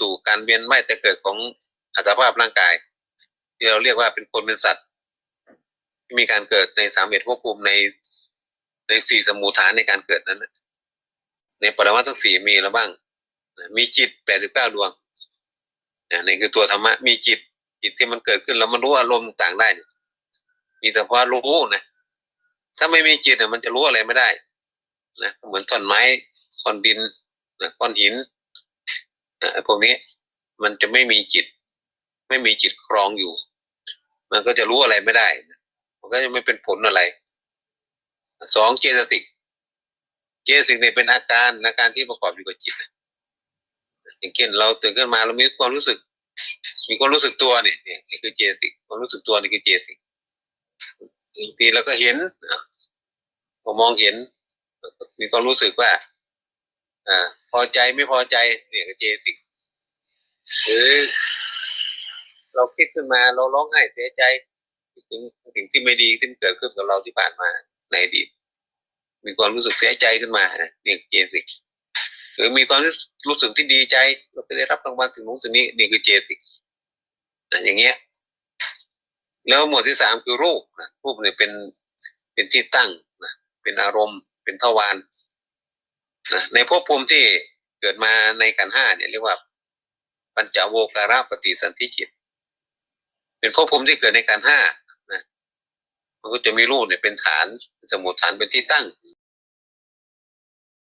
สู่การเวียนว่ายแต่เกิดของอัตภาพร่างกาย ที่เราเรียกว่าเป็นคนเป็นสัตว์ ที่มีการเกิดในสามเหตุภพภูมิในในสี่สมุทฐานในการเกิดนั้นในปรมัตถ์ทั้งสี่มีแล้วบ้าง มีจิตแปดสิบเก้าดวงเนี่ยนี่คือตัวธรรมะมีจิตจิตที่มันเกิดขึ้นแล้วมันรู้อารมณ์ต่างได้ มีเฉพาะรู้นะถ้าไม่มีจิตเนี่ยมันจะรู้อะไรไม่ได้นะเหมือนท่อนไม้ก้อนดินนะก้อนหิน พวกนี้มันจะไม่มีจิต ไม่มีจิตครองอยู่ มันก็จะรู้อะไรไม่ได้ มันก็จะไม่เป็นผลอะไรสองเจตสิกเจตสิกเนี่ยเป็นอาการอาการที่ประกอบอยู่กับจิตอย่างเช่นเราตื่นขึ้นมาเรามีความรู้สึก มีความรู้สึกตัวเนี่ยนี่คือเจตสิกความรู้สึกตัวนี่คือเจตสิกบางทีเราก็เห็นพอมองเห็นมีความรู้สึกว่า พอใจไม่พอใจเนี่ยก็เจตสิกหรือเราคิดขึ้นมาเราร้องไห้เสียใจถึงสิ่งที่ไม่ดีที่มันเกิดขึ้นกับเราที่ผ่านมาในอดีตมีความรู้สึกเสียใจขึ้นมาเนี่ยเจตสิกหรือมีความรู้สึกที่ดีใจ เราจะได้รับรางวัลถึงนู้นถึงนี้นี่คือเจตสิกนะอย่างเงี้ย แล้วหมวดที่สามคือรูปนะรูปเนี่ยเป็นเป็นที่ตั้งนะเป็นอารมณ์ เป็นทวารนะในภพภูมิที่ เกิดมาในขันห้าเนี่ยเรียกว่า ปัญจโวการาปฏิสันธิจิต เป็นภพภูมิที่เกิดในขันห้านะมันก็จะมีรูปเนี่ยเป็นฐานเป็นสมุดฐานเป็นที่ตั้ง